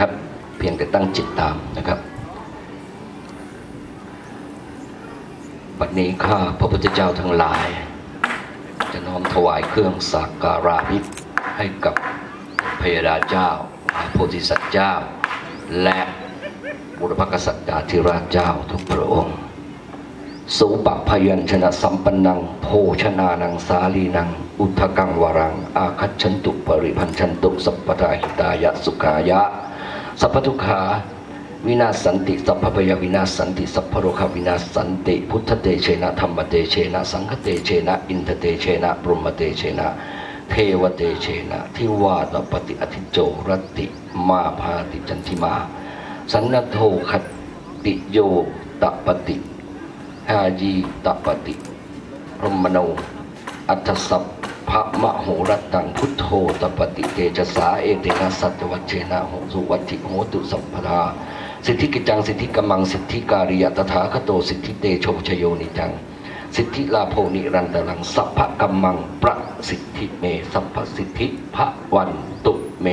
นะครับ เพียงแต่ตั้งจิตตามนะครับบัดนี้ข้าพระพุทธเจ้าทั้งหลาย จะน้อมถวายเครื่องสักการะมิตรให้กับพยดาเจ้าพระโพธิสัตว์เจ้า และบุรพกษัตริย์ธิราชเจ้าทุกพระองค์สูปะพยัญชนะสัมปันนัง โภชนานังสาลีนัง อุทธกังวรัง อาคัจฉันตุปริพันชันตุสัพพทาหิตายะสุขายะ สัพพทุกขาวินาศสันติสัพพพยวินาศสันติสัพพโรควินาศสันติพุทธเตเชนะธรรมเตเชนะ สังฆเตเชนะ อินทเตเชนะพรมเตเชนะ เทวเตเชนะ ทิวาตปฏิอธิโจรติมาพาติจันทิมา สันนโทคติโยตปฏิหายีตปฏิพรมโนอัตสัพ พระมโหรตังพุทโธตปฏิเตจสาเอเตนะสัจวัชเชนะโหสุวัติโหตุสัมพทาสิทธิกิจจังสิทธิกมังสิทธิการิยตถาคโตสิทธิเตโชชโยนิจัง สิทธิลาโภนิรันตรังสัพพะกัมมังประสิทธิเมสัพพสิทธิพระวันตุเม